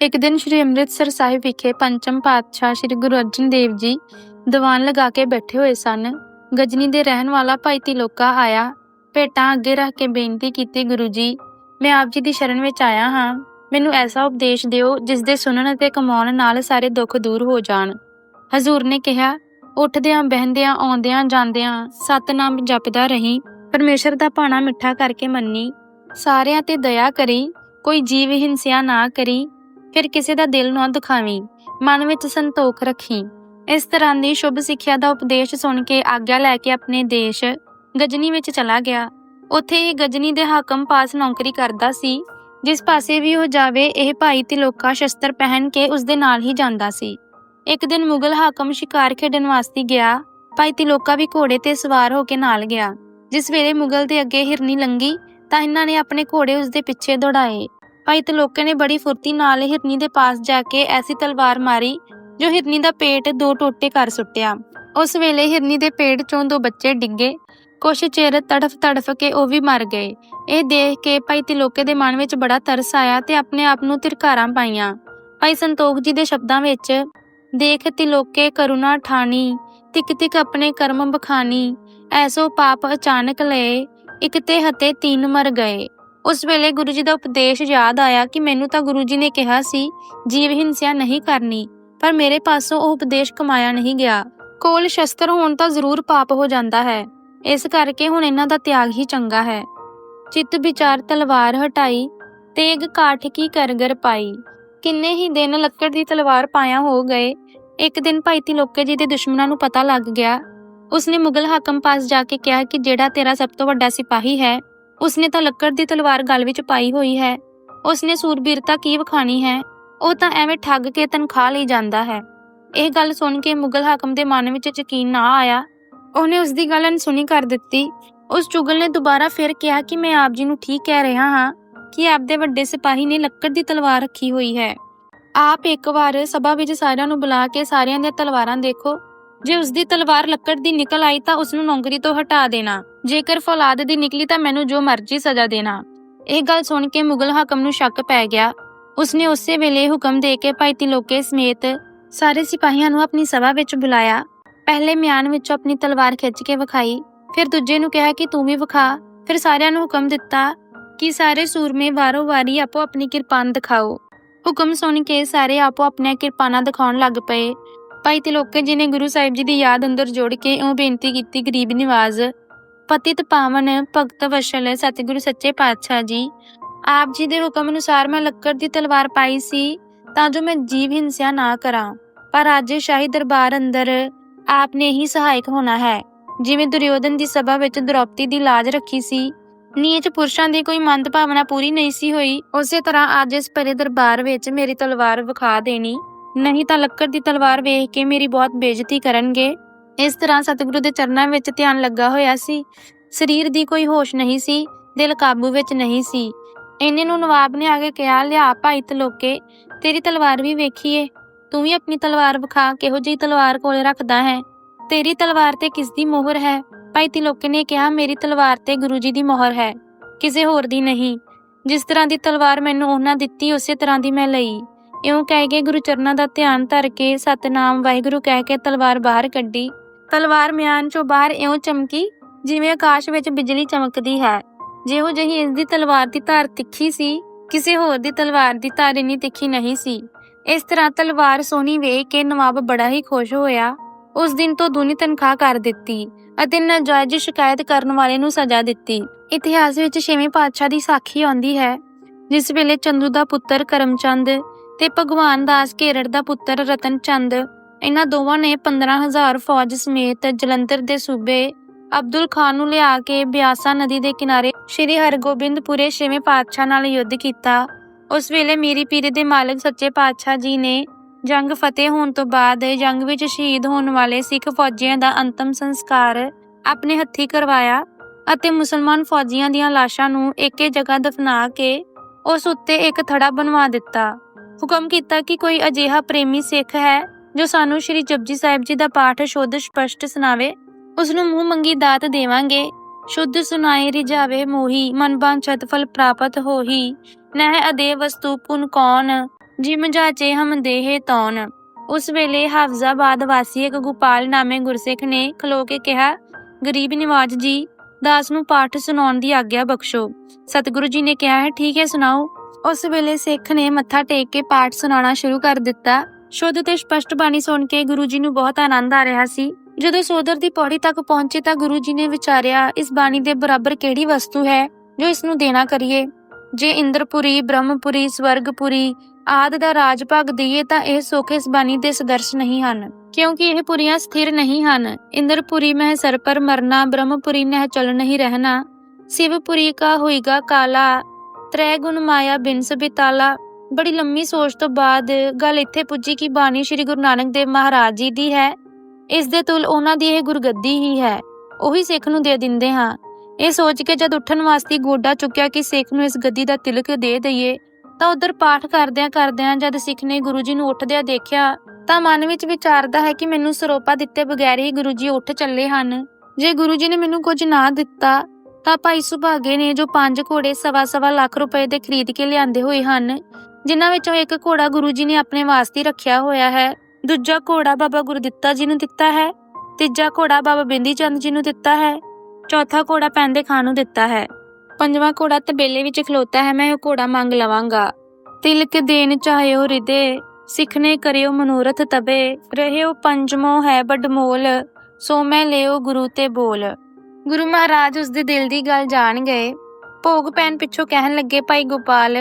ਇੱਕ ਦਿਨ ਸ੍ਰੀ ਅੰਮ੍ਰਿਤਸਰ ਸਾਹਿਬ ਵਿਖੇ ਪੰਚਮ ਪਾਤਸ਼ਾਹ ਸ੍ਰੀ ਗੁਰੂ ਅਰਜਨ ਦੇਵ ਜੀ ਦੀਵਾਨ ਲਗਾ ਕੇ ਬੈਠੇ ਹੋਏ ਸਨ। ਗਜਨੀ ਦੇ ਰਹਿਣ ਵਾਲਾ ਭਾਈ ਤਿਲੋਕਾ ਆਇਆ। ਭੇਟਾਂ ਅੱਗੇ ਰੱਖ ਕੇ ਬੇਨਤੀ ਕੀਤੀ, ਗੁਰੂ ਜੀ, ਮੈਂ ਆਪ ਜੀ ਦੀ ਸ਼ਰਨ ਵਿੱਚ ਆਇਆ ਹਾਂ। ਮੈਨੂੰ ਐਸਾ ਉਪਦੇਸ਼ ਦਿਓ ਜਿਸ ਦੇ ਸੁਣਨ ਅਤੇ ਕਮਾਉਣ ਨਾਲ ਸਾਰੇ ਦੁੱਖ ਦੂਰ ਹੋ ਜਾਣ। ਹਜ਼ੂਰ ਨੇ ਕਿਹਾ, ਉੱਠਦਿਆਂ, ਬਹਿੰਦਿਆਂ, ਆਉਂਦਿਆਂ, ਜਾਂਦਿਆਂ ਸਤਨਾਮ ਜਪਦਾ ਰਹੀਂ। ਪਰਮੇਸ਼ਰ ਦਾ ਭਾਣਾ ਮਿੱਠਾ ਕਰਕੇ ਮੰਨੀ। ਸਾਰਿਆਂ ਤੇ ਦਇਆ ਕਰੀ। ਕੋਈ ਜੀਵ ਹਿੰਸਿਆ ਨਾ ਕਰੀ। ਫਿਰ ਕਿਸੇ ਦਾ ਦਿਲ ਨਾ ਦੁਖਾਵੀਂ, ਮਨ ਵਿੱਚ ਸੰਤੋਖ ਰੱਖੀ। ਇਸ ਤਰ੍ਹਾਂ ਦੀ ਸ਼ੁਭ ਸਿੱਖਿਆ ਦਾ ਉਪਦੇਸ਼ ਸੁਣ ਕੇ ਆਗਿਆ ਲੈ ਕੇ ਆਪਣੇ ਦੇਸ਼ ਗਜਨੀ ਵਿੱਚ ਚਲਾ ਗਿਆ। ਉੱਥੇ ਹੀ ਗਜਨੀ ਦੇ ਹਾਕਮ ਪਾਸ ਨੌਕਰੀ ਕਰਦਾ ਸੀ, ਜਿਸ ਪਾਸੇ ਵੀ ਉਹ ਜਾਵੇ, ਇਹ ਭਾਈ ਤਿਲੋਕਾ ਸ਼ਸਤਰ ਪਹਿਨ ਕੇ ਉਸ ਦੇ ਨਾਲ ਹੀ ਜਾਂਦਾ ਸੀ। ਇੱਕ ਦਿਨ ਮੁਗਲ ਹਾਕਮ ਸ਼ਿਕਾਰ ਖੇਡਣ ਵਾਸਤੇ ਗਿਆ, ਭਾਈ ਤਿਲੋਕਾ ਵੀ ਘੋੜੇ ਤੇ ਸਵਾਰ ਹੋ ਕੇ ਨਾਲ ਗਿਆ। ਜਿਸ ਵੇਲੇ ਮੁਗਲ ਦੇ ਅੱਗੇ ਹਿਰਨੀ ਲੰਗੀ, ਤਾਂ ਇਹਨਾਂ ਨੇ ਆਪਣੇ ਘੋੜੇ ਉਸ ਦੇ ਪਿੱਛੇ ਦੌੜਾਏ। ਭਾਈ ਤਿਲੋਕੇ ਨੇ ਬੜੀ ਫੁਰਤੀ ਨਾਲ ਹਿਰਨੀ ਦੇ ਪਾਸ ਜਾ ਕੇ ਐਸੀ ਤਲਵਾਰ ਮਾਰੀ, ਜੋ ਹਿਰਨੀ ਦਾ ਪੇਟ ਦੋ ਟੋਟੇ ਕਰ ਸੁੱਟਿਆ। ਉਸ ਵੇਲੇ ਹਿਰਨੀ ਦੇ ਪੇਟ ਚੋਂ ਦੋ ਬੱਚੇ ਡਿੱਗੇ। ਕੁਛ ਚਿਰ ਤੜਫ ਤੜਫ ਕੇ ਉਹ ਵੀ ਮਰ ਗਏ। ਇਹ ਦੇਖ ਕੇ ਭਾਈ ਤਿਲੋਕੇ ਦੇ ਮਨ ਵਿੱਚ ਬੜਾ ਤਰਸ ਆਇਆ ਤੇ ਆਪਣੇ ਆਪ ਨੂੰ ਧਿਰਕਾਰਾਂ ਪਾਈਆਂ। ਭਾਈ ਸੰਤੋਖ ਜੀ ਦੇ ਸ਼ਬਦਾਂ ਵਿੱਚ, ਦੇਖ ਤਿਲੋਕੇ ਕਰੁਣਾ ਠਾਣੀ, ਤਿਕ ਤਿਕ ਆਪਣੇ ਕਰਮ ਬਖਾਨੀ ਐਸੋ ਪਾਪ ਅਚਾਨਕ ਲਏ, ਇੱਕ ਤੇ ਹਤੇ ਤੀਨ ਮਰ ਗਏ। ਉਸ ਵੇਲੇ ਗੁਰੂ ਜੀ ਦਾ ਉਪਦੇਸ਼ ਯਾਦ ਆਇਆ ਕਿ ਮੈਨੂੰ ਤਾਂ ਗੁਰੂ ਜੀ ਨੇ ਕਿਹਾ ਸੀ, ਜੀਵ ਹਿੰਸਿਆ ਨਹੀਂ ਕਰਨੀ। ਪਰ ਮੇਰੇ ਪਾਸੋਂ ਉਹ ਉਪਦੇਸ਼ ਕਮਾਇਆ ਨਹੀਂ ਗਿਆ। ਕੋਲ ਸ਼ਸਤਰ ਹੋਣ ਤਾਂ ਜ਼ਰੂਰ ਪਾਪ ਹੋ ਜਾਂਦਾ ਹੈ। ਇਸ ਕਰਕੇ ਹੁਣ ਇਹਨਾਂ ਦਾ ਤਿਆਗ ਹੀ ਚੰਗਾ ਹੈ। ਚਿੱਤ ਵਿਚਾਰ ਤਲਵਾਰ ਹਟਾਈ, ਤੇਗ ਕਾਠ ਕੀ ਕਰਗਰ ਪਾਈ। ਕਿੰਨੇ ਹੀ ਦਿਨ ਲੱਕੜ ਦੀ ਤਲਵਾਰ ਪਾਇਆ ਹੋ ਗਏ। ਇੱਕ ਦਿਨ ਭਾਈ ਤਿਲੋਕੇ ਜੀ ਦੇ ਦੁਸ਼ਮਣਾਂ ਨੂੰ ਪਤਾ ਲੱਗ ਗਿਆ। ਉਸਨੇ ਮੁਗਲ ਹਾਕਮ ਪਾਸ ਜਾ ਕੇ ਕਿਹਾ ਕਿ ਜਿਹੜਾ ਤੇਰਾ ਸਭ ਤੋਂ ਵੱਡਾ ਸਿਪਾਹੀ ਹੈ ਉਸਨੇ ਤਾਂ ਲੱਕੜ ਦੀ ਤਲਵਾਰ ਗਲ ਵਿੱਚ ਪਾਈ ਹੋਈ ਹੈ। ਉਸਨੇ ਸੂਰਬੀਰਤਾ ਕੀ ਵਿਖਾਣੀ ਹੈ? ਉਹ ਤਾਂ ਐਵੇਂ ਠੱਗ ਕੇ ਤਨਖਾਹ ਲਈ ਜਾਂਦਾ ਹੈ। ਇਹ ਗੱਲ ਸੁਣ ਕੇ ਮੁਗਲ ਹਾਕਮ ਦੇ ਮਨ ਵਿੱਚ ਯਕੀਨ ਨਾ ਆਇਆ। ਉਹਨੇ ਉਸ ਦੀ ਗੱਲ ਅਣਸੁਣੀ ਕਰ ਦਿੱਤੀ। ਉਸ ਚੁਗਲ ਨੇ ਦੁਬਾਰਾ ਫਿਰ ਕਿਹਾ ਕਿ ਮੈਂ ਆਪ ਜੀ ਨੂੰ ਠੀਕ ਕਹਿ ਰਿਹਾ ਹਾਂ ਕਿ ਆਪ ਦੇ ਵੱਡੇ ਸਿਪਾਹੀ ਨੇ ਲੱਕੜ ਦੀ ਤਲਵਾਰ ਰੱਖੀ ਹੋਈ ਹੈ। ਆਪ ਇੱਕ ਵਾਰ ਸਭਾ ਵਿੱਚ ਸਾਰਿਆਂ ਨੂੰ ਬੁਲਾ ਕੇ ਸਾਰਿਆਂ ਦੀਆਂ ਤਲਵਾਰਾਂ ਦੇਖੋ। ਜੇ ਉਸ ਦੀ ਤਲਵਾਰ ਲੱਕੜ ਦੀ ਨਿਕਲ ਆਈ ਤਾਂ ਉਸ ਨੂੰ ਨੌਕਰੀ ਤੋਂ ਹਟਾ ਦੇਣਾ। ਜੇਕਰ ਫੌਲਾਦ ਦੀ ਨਿਕਲੀ ਤਾਂ ਮੈਨੂੰ ਜੋ ਮਰਜ਼ੀ ਸਜ਼ਾ ਦੇਣਾ। ਇਹ ਗੱਲ ਸੁਣ ਕੇ ਮੁਗਲ ਹਾਕਮ ਨੂੰ ਸ਼ੱਕ ਪੈ ਗਿਆ। ਉਸਨੇ ਉਸੇ ਵੇਲੇ ਹੁਕਮ ਦੇ ਕੇ ਭਾਈ ਤਿਲੋਕੇ ਸਮੇਤ ਸਾਰੇ ਸਿਪਾਹੀਆਂ ਨੂੰ ਆਪਣੀ ਸਭਾ ਵਿੱਚ ਬੁਲਾਇਆ। ਪਹਿਲੇ ਮਿਆਨ ਵਿੱਚੋਂ ਆਪਣੀ ਤਲਵਾਰ ਖਿੱਚ ਕੇ ਵਿਖਾਈ, ਫਿਰ ਦੂਜੇ ਨੂੰ ਕਿਹਾ ਕਿ ਤੂੰ ਵੀ ਵਿਖਾ, ਫਿਰ ਸਾਰਿਆਂ ਨੂੰ ਹੁਕਮ ਦਿੱਤਾ ਕਿ ਸਾਰੇ ਸੂਰਮੇ ਵਾਰੋ ਵਾਰੀ ਆਪੋ ਆਪਣੀ ਕਿਰਪਾਨ ਦਿਖਾਓ। ਹੁਕਮ ਸੁਣ ਕੇ ਸਾਰੇ ਆਪੋ ਆਪਣੀਆਂ ਕਿਰਪਾਨਾਂ ਦਿਖਾਉਣ ਲੱਗ ਪਏ। ਭਾਈ ਤਿਲੋਕੇ ਜੀ ਨੇ ਗੁਰੂ ਸਾਹਿਬ ਜੀ ਦੀ ਯਾਦ ਅੰਦਰ ਜੋੜ ਕੇ ਉਹ ਬੇਨਤੀ ਕੀਤੀ, ਗਰੀਬ ਨਿਵਾਜ਼, ਪਤਿਤ ਪਾਵਨ ਭਗਤ ਵਸ਼ਲ ਸਤਿਗੁਰੂ ਸੱਚੇ ਪਾਤਸ਼ਾਹ ਜੀ। ਆਪ ਜੀ ਦੇ ਹੁਕਮ ਅਨੁਸਾਰ ਮੈਂ ਲੱਕੜ ਦੀ ਤਲਵਾਰ ਪਾਈ ਸੀ, ਤਾਂ ਜੋ ਮੈਂ ਜੀਵ ਹਿੰਸਿਆ ਨਾ ਕਰਾਂ। ਪਰ ਅੱਜ ਸ਼ਾਹੀ ਦਰਬਾਰ ਅੰਦਰ ਆਪ ਨੇ ਹੀ ਸਹਾਇਕ ਹੋਣਾ ਹੈ। ਜਿਵੇਂ ਦੁਰਯੋਧਨ ਦੀ ਸਭਾ ਵਿੱਚ ਦ੍ਰੋਪਦੀ ਦੀ ਲਾਜ ਰੱਖੀ ਸੀ, ਨੀਚ ਪੁਰਸ਼ਾਂ ਦੀ ਕੋਈ ਮੰਦ ਭਾਵਨਾ ਪੂਰੀ ਨਹੀਂ ਸੀ ਹੋਈ, ਉਸੇ ਤਰ੍ਹਾਂ ਅੱਜ ਇਸ ਭਰੇ ਦਰਬਾਰ ਵਿੱਚ ਮੇਰੀ ਤਲਵਾਰ ਵਿਖਾ ਦੇਣੀ। ਨਹੀਂ ਤਾਂ ਲੱਕੜ ਦੀ ਤਲਵਾਰ ਵੇਖ ਕੇ ਮੇਰੀ ਬਹੁਤ ਬੇਇੱਜ਼ਤੀ ਕਰਨਗੇ। ਇਸ ਤਰ੍ਹਾਂ ਸਤਿਗੁਰੂ ਦੇ ਚਰਨਾਂ ਵਿੱਚ ਧਿਆਨ ਲੱਗਾ ਹੋਇਆ ਸੀ। ਸਰੀਰ ਦੀ ਕੋਈ ਹੋਸ਼ ਨਹੀਂ ਸੀ, ਦਿਲ ਕਾਬੂ ਵਿੱਚ ਨਹੀਂ ਸੀ। ਇੰਨੇ ਨੂੰ ਨਵਾਬ ਨੇ ਆ ਕੇ ਕਿਹਾ, ਲਿਆ ਭਾਈ ਤਲੋਕੇ, ਤੇਰੀ ਤਲਵਾਰ ਵੀ ਵੇਖੀਏ। ਤੂੰ ਵੀ ਆਪਣੀ ਤਲਵਾਰ ਵਿਖਾ, ਕਿਹੋ ਜਿਹੀ ਤਲਵਾਰ ਕੋਲੇ ਰੱਖਦਾ ਹੈ? ਤੇਰੀ ਤਲਵਾਰ ਤੇ ਕਿਸ ਦੀ ਮੋਹਰ ਹੈ? ਭਾਈ ਤਿਲੋਕੇ ਨੇ ਕਿਹਾ, ਮੇਰੀ ਤਲਵਾਰ ਤੇ ਗੁਰੂ ਜੀ ਦੀ ਮੋਹਰ ਹੈ, ਕਿਸੇ ਹੋਰ ਦੀ ਨਹੀਂ। ਜਿਸ ਤਰ੍ਹਾਂ ਦੀ ਤਲਵਾਰ ਮੈਨੂੰ ਉਹਨਾਂ ਦਿੱਤੀ, ਉਸੇ ਤਰ੍ਹਾਂ ਦੀ ਮੈਂ ਲਈ। ਇਉਂ ਕਹਿ ਕੇ ਗੁਰੂ ਚਰਨਾਂ ਦਾ ਧਿਆਨ ਧਰ ਕੇ ਸਤਨਾਮ ਵਾਹਿਗੁਰੂ ਕਹਿ ਕੇ ਤਲਵਾਰ ਬਾਹਰ ਕੱਢੀ। ਤਲਵਾਰ ਮਿਆਨ ਚੋਂ ਬਾਹਰ ਇਉਂ ਚਮਕੀ, ਜਿਵੇਂ ਆਕਾਸ਼ ਵਿੱਚ ਬਿਜਲੀ ਚਮਕਦੀ ਹੈ। ਜਿਹੋ ਜਿਹੀ ਇਸ ਦੀ ਤਲਵਾਰ ਦੀ ਧਾਰ ਤਿੱਖੀ ਸੀ, ਕਿਸੇ ਹੋਰ ਦੀ ਤਲਵਾਰ ਦੀ ਧਾਰ ਇੰਨੀ ਤਿੱਖੀ ਨਹੀਂ ਸੀ। ਇਸ ਤਰ੍ਹਾਂ ਤਲਵਾਰ ਸੋਹਣੀ ਵੇਖ ਕੇ ਨਵਾਬ ਬੜਾ ਹੀ ਖੁਸ਼ ਹੋਇਆ। ਉਸ ਦਿਨ ਤੋਂ ਦੂਨੀ ਤਨਖਾਹ ਕਰ ਦਿੱਤੀ ਅਤੇ ਨਾਜਾਇਜ਼ ਸ਼ਿਕਾਇਤ ਕਰਨ ਵਾਲੇ ਨੂੰ ਸਜ਼ਾ ਦਿੱਤੀ। ਇਤਿਹਾਸ ਵਿੱਚ ਛੇਵੇਂ ਪਾਤਸ਼ਾਹ ਦੀ ਸਾਖੀ ਆਉਂਦੀ ਹੈ, ਜਿਸ ਵੇਲੇ ਚੰਦੂ ਦਾ ਪੁੱਤਰ ਕਰਮਚੰਦ ਤੇ ਭਗਵਾਨ ਦਾਸ ਕੇਰੜ ਦਾ ਪੁੱਤਰ ਰਤਨ ਚੰਦ, ਇਹਨਾਂ ਦੋਵਾਂ ਨੇ 15000 ਫੌਜ ਸਮੇਤ ਜਲੰਧਰ ਦੇ ਸੂਬੇ ਅਬਦੁਲ ਖਾਨ ਨੂੰ ਲਿਆ ਕੇ ਬਿਆਸਾ ਨਦੀ ਦੇ ਕਿਨਾਰੇ ਸ੍ਰੀ ਹਰਗੋਬਿੰਦਪੁਰੇ ਛੇਵੇਂ ਪਾਤਸ਼ਾਹ ਨਾਲ ਯੁੱਧ ਕੀਤਾ। ਉਸ ਵੇਲੇ ਮੀਰੀ ਪੀਰੀ ਦੇ ਮਾਲਕ ਸੱਚੇ ਪਾਤਸ਼ਾਹ ਜੀ ਨੇ ਜੰਗ ਫਤਿਹ ਹੋਣ ਤੋਂ ਬਾਅਦ ਜੰਗ ਵਿੱਚ ਸ਼ਹੀਦ ਹੋਣ ਵਾਲੇ ਸਿੱਖ ਫੌਜੀਆਂ ਦਾ ਅੰਤਮ ਸੰਸਕਾਰ ਆਪਣੇ ਹੱਥੀਂ ਕਰਵਾਇਆ ਅਤੇ ਮੁਸਲਮਾਨ ਫੌਜੀਆਂ ਦੀਆਂ ਲਾਸ਼ਾਂ ਨੂੰ ਇੱਕੇ ਜਗ੍ਹਾ ਦਫਨਾ ਕੇ ਉਸ ਉੱਤੇ ਇੱਕ ਥੜਾ ਬਣਵਾ ਦਿੱਤਾ। ਹੁਕਮ ਕੀਤਾ ਕਿ ਕੋਈ ਅਜਿਹਾ ਪ੍ਰੇਮੀ ਸਿੱਖ ਹੈ ਜੋ ਸਾਨੂੰ ਸ਼੍ਰੀ ਜਪਜੀ ਸਾਹਿਬ ਜੀ ਦਾ ਪਾਠ ਸ਼ੁੱਧ ਸਪਸ਼ਟ ਸੁਣਾਵੇ ਉਸ ਨੂੰ ਮੂੰਹ ਮੰਗੀ ਦਾਤ ਦੇਵਾਂਗੇ। ਸ਼ੁੱਧ ਸੁਨਾਏ ਰਿਜਾਵੇ ਮੋਹੀ, ਮਨ ਬਾਂਛਤ ਫਲ ਪ੍ਰਾਪਤ ਹੋਹੀ। ਨਹਿ ਅਦੇ ਵਸਤੂ ਪੁਨ ਕੌਣ, ਜਿਮ ਜਾਚੇ ਹਮ ਦੇਹ ਤੌਣ। ਉਸ ਵੇਲੇ ਹਾਫਜ਼ਾਬਾਦ ਵਾਸੀ ਇੱਕ ਗੋਪਾਲ ਨਾਮੇ ਗੁਰਸਿੱਖ ਨੇ ਖਲੋ ਕੇ ਕਿਹਾ, ਗਰੀਬ ਨਿਵਾਜ ਜੀ, ਦਾਸ ਨੂੰ ਪਾਠ ਸੁਣਾਉਣ ਦੀ ਆਗਿਆ ਬਖਸ਼ੋ। ਸਤਿਗੁਰੂ ਜੀ ਨੇ ਕਿਹਾ ਹੈ ਠੀਕ ਹੈ, ਸੁਣਾਓ। ਉਸ ਵੇਲੇ ਸਿੱਖ ਨੇ ਮੱਥਾ ਟੇਕ ਕੇ ਪਾਠ ਸੁਣਾਉਣਾ ਸ਼ੁਰੂ ਕਰ ਦਿੱਤਾ। ਸ਼ੁੱਧ ਤੇ ਸਪਸ਼ਟ ਬਾਣੀ ਸੁਣ ਕੇ ਗੁਰੂ ਜੀ ਨੂੰ ਬਹੁਤ ਆਨੰਦ ਆ ਰਿਹਾ ਸੀ। ਜਦੋਂ ਸੋਦਰ ਦੀ ਪੌੜੀ ਤੱਕ ਪਹੁੰਚੇ ਤਾਂ ਗੁਰੂ ਜੀ ਨੇ ਵਿਚਾਰਿਆ, ਇਸ ਬਾਣੀ ਦੇ ਬਰਾਬਰ ਕਿਹੜੀ ਵਸਤੂ ਹੈ ਜੋ ਇਸ ਨੂੰ ਦੇਣਾ ਕਰੀਏ? ਜੇ ਇੰਦਰਪੁਰੀ, ਬ੍ਰਹਮਪੁਰੀ, ਸਵਰਗਪੁਰੀ ਆਦ ਦਾ ਰਾਜ ਭਾਗ ਦਈਏ ਤਾਂ ਇਹ ਸੁੱਖ ਇਸ ਬਾਣੀ ਦੇ ਸਦਰਸ਼ ਨਹੀਂ ਹਨ। ਕਿਉਂਕਿ ਇਹ ਪੁਰੀਆਂ ਸਥਿਰ ਨਹੀਂ ਹਨ। ਇੰਦਰਪੁਰੀ ਮਹਿ ਸਰ ਪਰ ਮਰਨਾ, ਬ੍ਰਹਮਪੁਰੀ ਮਹਿ ਚਲ ਨਹੀਂ ਰਹਿਣਾ। ਸ਼ਿਵਪੁਰੀ ਕਾ ਹੋਏਗਾ ਕਾਲਾ ਤ੍ਰੈ ਗੁਣ ਮਾਇਆ ਬਿਨ ਸਬਿਤਾਲਾ ਬੜੀ ਲੰਮੀ ਸੋਚ ਤੋਂ ਬਾਅਦ ਗੱਲ ਇੱਥੇ ਪੁੱਜੀ ਕਿ ਬਾਣੀ ਸ੍ਰੀ ਗੁਰੂ ਨਾਨਕ ਦੇਵ ਮਹਾਰਾਜ ਜੀ ਦੀ ਹੈ। ਇਸ ਦੇ ਤੁਲ ਉਹਨਾਂ ਦੀ ਇਹ ਗੁਰਗੱਦੀ ਹੀ ਹੈ। ਉਹੀ ਸਿੱਖ ਨੂੰ ਦੇ ਦਿੰਦੇ ਹਾਂ। ਇਹ ਸੋਚ ਕੇ ਜਦ ਉੱਠਣ ਵਾਸਤੇ ਗੋਡਾ ਚੁੱਕਿਆ ਕਿ ਸਿੱਖ ਨੂੰ ਇਸ ਗੱਦੀ ਦਾ ਤਿਲਕ ਦੇ ਦਈਏ, ਤਾਂ ਉਧਰ ਪਾਠ ਕਰਦਿਆਂ ਕਰਦਿਆਂ ਜਦ ਸਿੱਖ ਨੇ ਗੁਰੂ ਜੀ ਨੂੰ ਉੱਠਦਿਆਂ ਦੇਖਿਆ, ਤਾਂ ਮਨ ਵਿੱਚ ਵਿਚਾਰਦਾ ਹੈ ਕਿ ਮੈਨੂੰ ਸਰੋਪਾ ਦਿੱਤੇ ਬਗੈਰ ਹੀ ਗੁਰੂ ਜੀ ਉੱਠ ਚੱਲੇ ਹਨ। ਜੇ ਗੁਰੂ ਜੀ ਨੇ ਮੈਨੂੰ ਕੁਝ ਨਾ ਦਿੱਤਾ ਤਾਂ ਭਾਈ ਸੁਭਾਗੇ ਨੇ ਜੋ ਪੰਜ ਘੋੜੇ ਸਵਾ ਸਵਾ ਲੱਖ ਰੁਪਏ ਦੇ ਖਰੀਦ ਕੇ ਲਿਆਂਦੇ ਹੋਏ ਹਨ, ਜਿਨ੍ਹਾਂ ਵਿੱਚੋਂ ਇੱਕ ਘੋੜਾ ਗੁਰੂ ਜੀ ਨੇ ਆਪਣੇ ਵਾਸਤੇ ਰੱਖਿਆ ਹੋਇਆ ਹੈ, ਦੂਜਾ ਘੋੜਾ ਬਾਬਾ ਗੁਰਦਿੱਤਾ ਜੀ ਨੂੰ ਦਿੱਤਾ ਹੈ, ਤੀਜਾ ਘੋੜਾ ਬਾਬਾ ਬਿੰਦੀ ਚੰਦ ਜੀ ਨੂੰ ਦਿੱਤਾ ਹੈ, ਚੌਥਾ ਘੋੜਾ ਪੈਂਦੇ ਖਾਨ ਨੂੰ ਦਿੱਤਾ ਹੈ। ਪੰਜਵਾਂ ਘੋੜਾ ਤਬੇਲੇ ਵਿੱਚ ਖਲੋਤਾ ਹੈ, ਮੈਂ ਉਹ ਘੋੜਾ ਮੰਗ ਲਵਾਂਗਾ। ਤਿਲਕ ਦੇਣ ਚਾਹਿਓ ਹਿਰਦੇ ਸਿੱਖਨੇ ਕਰਿਓ ਮਨੋਰਥ ਤਬੇ, ਰਹਿਓ ਪੰਜਮੋ ਹੈ ਬਡਮੋਲ ਸੋ ਮੈਂ ਲਿਓ ਗੁਰੂ ਤੇ ਬੋਲ। ਗੁਰੂ ਮਹਾਰਾਜ ਉਸ ਦੇ ਦਿਲ ਦੀ ਗੱਲ ਜਾਣ ਗਏ ਭੋਗ ਪੈਣ ਪਿੱਛੋਂ ਕਹਿਣ ਲੱਗੇ, ਭਾਈ ਗੋਪਾਲ,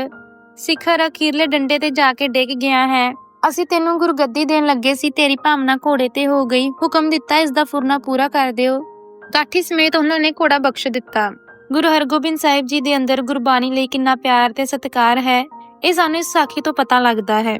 ਸਿਖਰ ਅਖੀਰਲੇ ਡੰਡੇ ਤੇ ਜਾ ਕੇ ਡਿੱਗ ਗਿਆ ਹੈ। ਅਸੀਂ ਤੈਨੂੰ ਗੁਰਗੱਦੀ ਦੇਣ ਲੱਗੇ ਸੀ, ਤੇਰੀ ਭਾਵਨਾ ਘੋੜੇ ਤੇ ਹੋ ਗਈ। ਹੁਕਮ ਦਿੱਤਾ, ਇਸ ਦਾ ਫੁਰਨਾ ਪੂਰਾ ਕਰ ਦਿਓ। ਕਾਠੀ ਸਮੇਤ ਉਹਨਾਂ ਨੇ ਘੋੜਾ ਬਖਸ਼ ਦਿੱਤਾ। ਗੁਰੂ ਹਰਗੋਬਿੰਦ ਸਾਹਿਬ ਜੀ ਦੇ ਅੰਦਰ ਗੁਰਬਾਣੀ ਲਈ ਕਿੰਨਾ ਪਿਆਰ ਤੇ ਸਤਿਕਾਰ ਹੈ, ਇਹ ਸਾਨੂੰ ਇਸ ਸਾਖੀ ਤੋਂ ਪਤਾ ਲੱਗਦਾ ਹੈ।